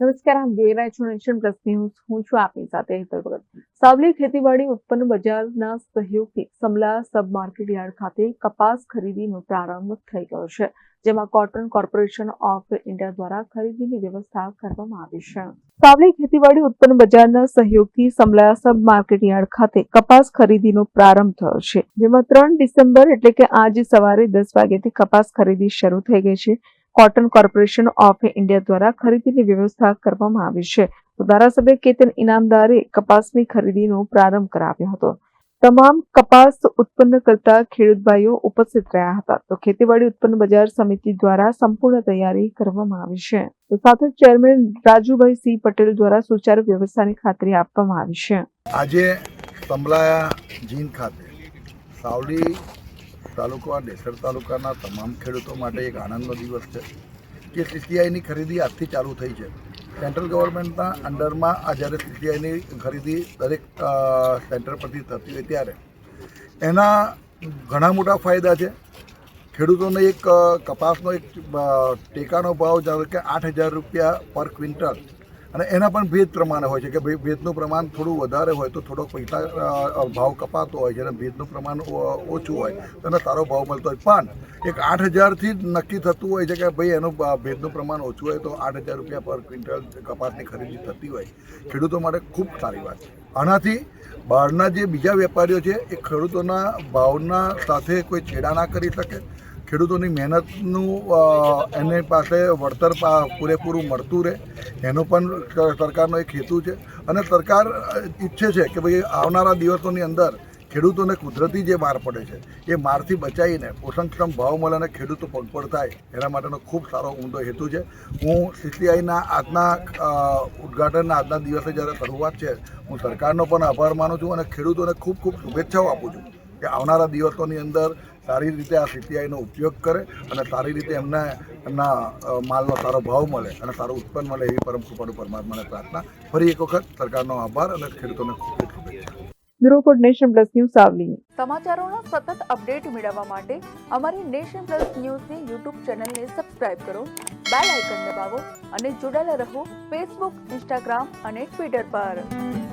નમસ્કાર, આમ જોઈ રહ્યા છો નેશન પ્લસ ન્યૂઝ. હું છું આપની સાથે હેતલ ભગત. સાવલી ખેતીવાડી ઉત્પન્ન બજારના સહયોગથી સમલા સબ માર્કેટ યાર્ડ ખાતે કપાસ ખરીદીનો પ્રારંભ થઈ ગયો છે, જેમાં કોટન કોર્પોરેશન ઓફ ઇન્ડિયા દ્વારા ખરીદીની વ્યવસ્થા કરવામાં આવી છે. સાવલી ખેતીવાડી ઉત્પન્ન બજારના સહયોગથી સમલા સબ માર્કેટ યાર્ડ ખાતે કપાસ ખરીદીનો પ્રારંભ થયો છે, જેમાં ત્રણ ડિસેમ્બર એટલે કે આજે સવારે દસ વાગ્યાથી કપાસ ખરીદી શરૂ થઈ ગઈ છે કોટન કોર્પોરેશન ઓફ ઇન્ડિયા દ્વારા ખરીદીની વ્યવસ્થા કરવામાં આવી છે. તો ધારાસભ્ય કેતન ઇનામદારે કપાસની ખરીદીનો પ્રારંભ કરાવ્યો હતો. તમામ કપાસ ઉત્પન્ન કરતા ખેડૂત ભાઈઓ ઉપસ્થિત રહ્યા હતા. તો ખેતીવાડી ઉત્પન્ન બજાર સમિતિ દ્વારા સંપૂર્ણ તૈયારી કરવામાં આવી છે. તો સાથે ચેરમેન રાજુભાઈ સી પટેલ દ્વારા સુચારુ વ્યવસ્થાની ખાતરી આપવામાં આવી છે. આજે સમલાયા જીન ખાતે સાવલી તાલુકા દેસર તાલુકાના તમામ ખેડૂતો માટે એક આનંદનો દિવસ છે કે સીસીઆઈની ખરીદી આજથી ચાલુ થઈ છે. સેન્ટ્રલ ગવર્મેન્ટના અંડરમાં આ જ્યારે સીસીઆઈની ખરીદી દરેક સેન્ટર પરથી થતી હોય ત્યારે એના ઘણા મોટા ફાયદા છે. ખેડૂતોને એક કપાસનો એક ટેકાનો ભાવ ધારો કે આઠ હજાર રૂપિયા પર ક્વિન્ટલ અને એના પણ ભેદ પ્રમાણે હોય છે કે ભાઈ ભેદનું પ્રમાણ થોડું વધારે હોય તો થોડોક પૈસા ભાવ કપાતો હોય છે અને ભેદનું પ્રમાણ ઓછું હોય તો એને સારો ભાવ મળતો હોય. પણ એક આઠ હજારથી જ નક્કી થતું હોય છે કે ભાઈ એનું ભેદનું પ્રમાણ ઓછું હોય તો આઠ હજાર રૂપિયા પર ક્વિન્ટલ કપાસની ખરીદી થતી હોય. ખેડૂતો માટે ખૂબ સારી વાત છે. આનાથી બહારના જે બીજા વેપારીઓ છે, એ ખેડૂતોના ભાવના સાથે કોઈ છેડા ના કરી શકે. ખેડૂતોની મહેનતનું એની પાસે વળતર પૂરેપૂરું મળતું રહે. એનો પણ સરકારનો એક હેતુ છે. અને સરકાર ઈચ્છે છે કે ભાઈ આવનારા દિવસોની અંદર ખેડૂતોને કુદરતી જે માર પડે છે, એ મારથી બચાવીને પોષણક્ષમ ભાવ મળે અને ખેડૂતો પગપળ થાય, એના માટેનો ખૂબ સારો ઊંડો હેતુ છે. હું સીસીઆઈના આજના ઉદઘાટનના આજના દિવસે જ્યારે શરૂઆત છે, હું સરકારનો પણ આભાર માનું છું અને ખેડૂતોને ખૂબ ખૂબ શુભેચ્છાઓ આપું છું કે આવનારા દિવસોની અંદર સારી રીતે આ સીસીઆઈનો ઉપયોગ કરે અને સારી રીતે એમને એમના માલનો સારો ભાવ મળે અને સારું ઉત્પન્ન મળે એવી પરમ કૃપાળુ પરમાત્માને પ્રાર્થના. ફરી એક વખત સરકારનો આભાર અને ખેડૂતોને ખૂબ ખૂબ શુભેચ્છા. Bureau report Nation Plus news Savli સમાચારોનો સતત અપડેટ મેળવવા માટે અમારી નેશન પ્લસ ન્યૂઝની યુટ્યુબ ચેનલને સબસ્ક્રાઇબ કરો બેલ આઇકન દબાવો અને જોડાયેલા રહો ફેસબુક ઇન્સ્ટાગ્રામ અને ટ્વિટર પર.